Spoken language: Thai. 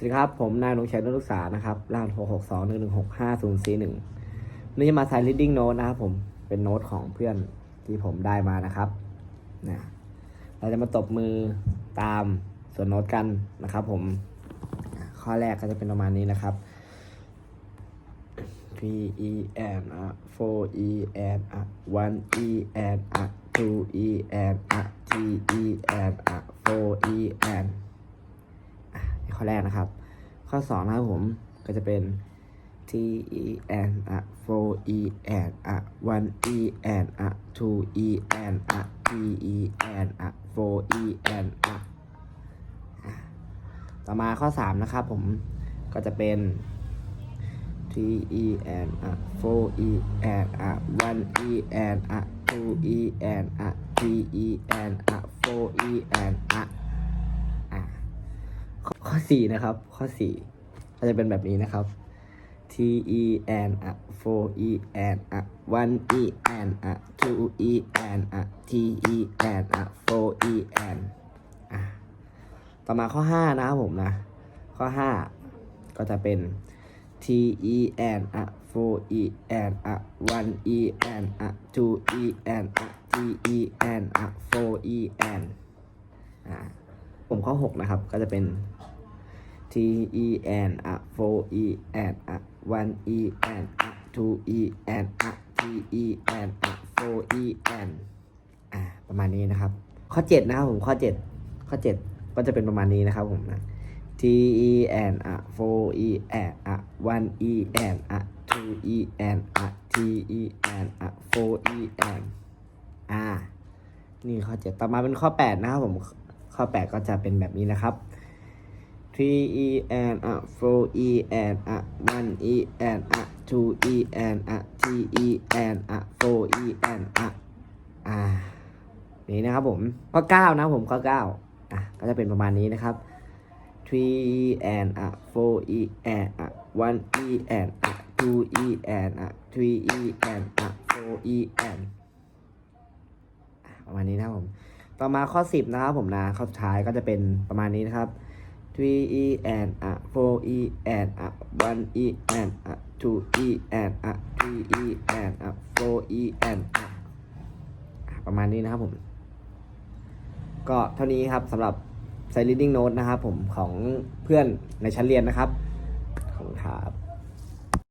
สวัสดีครับผมนายนงชัยนุศึกษานะครับรหัส6 6 2 1 1 6 5 0 4 1นี่มาใส่ reading note นะครับผมเป็นโน้ตของเพื่อนที่ผมได้มานะครับนะเราจะมาตบมือตามส่วนโน้ตกันนะครับ ผมข้อแรกก็จะเป็นประมาณนี้นะครับ P E N A 4 E N A 1 E N A 2 E N A T E N A 4 E N ข้อแรกนะครับ ข้อ 2 นะครับผมก็จะเป็น T E N A 4 E N A 1 E N A 2 E N A T E N A 4 E N A อะต่อมาข้อ 3 นะครับผมก็จะเป็น T E N A 4 E N A 1 E N A 2 E N A T E N A 4 E N A อะข้อข้อ สี่นะครับ ข้อสี่ก็จะเป็นแบบนี้นะครับ T E N A 4 E N A 1 E N A 2 E N A T E N A 4 E N อะต่อมาข้อห้านะครับผมนะ ข้อห้าก็จะเป็น T E N A 4 E N A 1 E N A 2 E N A T E N A 4 E N อ่าผมข้อ 6 นะครับ ก็จะเป็น T E N A 4 E N A 1 E N A 2 E N A T E N A 4 E N อ่าประมาณนี้นะครับ ข้อ 7 นะครับผมข้อ 7 ข้อ 7 ก็จะเป็นประมาณนี้นะครับผมนะ T E N A 4 E N A 1 E N A 2 E N A T E N A 4 E N อ่า นี่ข้อ 7 ต่อมาเป็นข้อ 8 นะครับผม ข้อ 8 ก็จะเป็นแบบนี้นะครับ T E N A 4 E N A 1 E N A 2 E N A T E N A 4 E N A อ่านี่นะครับผมข้อ9นะครับผมข้อ9อะก็จะเป็นประมาณนี้นะครับ three e and a four e and a one e and a two e and a three e and a four e and อะประมาณนี้นะครับผม ต่อมาข้อ 10 นะครับผมนะ ข้อสุดท้ายก็จะเป็นประมาณนี้นะครับ three e and a four e and a one e and a two e and a three e and a four e and a อะประมาณนี้นะครับผม ก็เท่านี้ครับสำหรับใส่ reading note นะครับผมของเพื่อนในชั้นเรียนนะครับ ขอบคุณครับ